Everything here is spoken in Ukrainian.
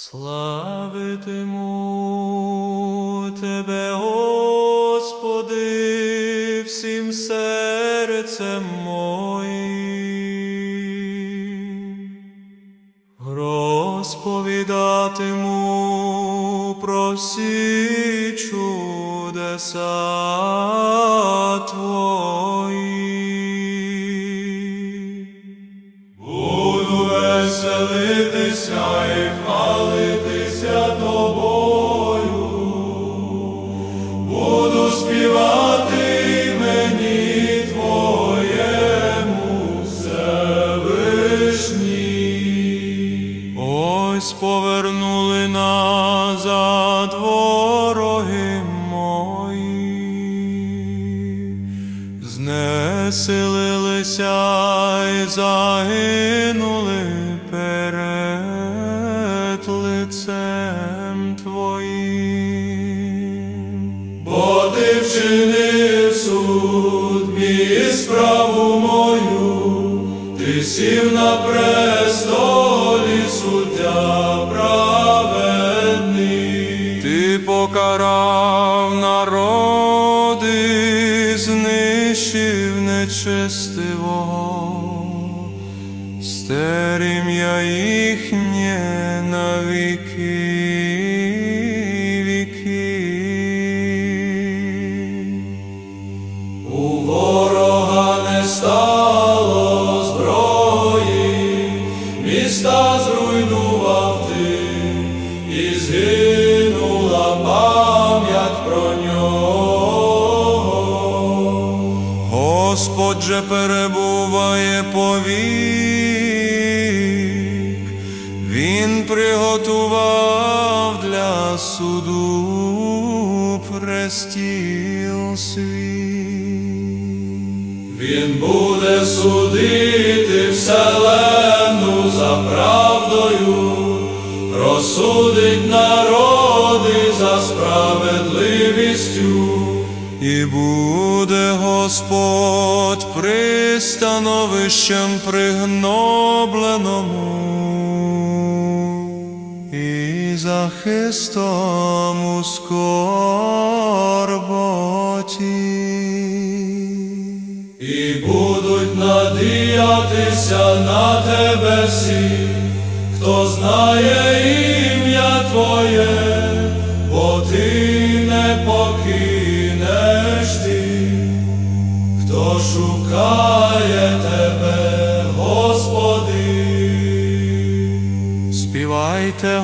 Славитиму Тебе, Господи, всім серцем моїм. Розповідатиму про всі чудеса Твої. Веселитися і хвалитися тобою, буду співати мені Твоєму Всевишній. Ось повернули назад знесилилися і загинули перед лицем Твоїм. Бо ти вчинив суд мій справу мою, ти сів на престолі суддя праведний. Ти покарав народи, нечестивого, стерім я їхнє на ворога не стало Господь же перебуває повік, Він приготував для суду престіл свій. Він буде судити вселенну за правдою, розсудить народи за справедливістю, і буде Господь пристановищем пригнобленому і захистом у скорботі. І будуть надіятися на тебе всі, хто знає ім'я Твоє, бо ти не знайдеш хто шукає тебе, Господи, співайте.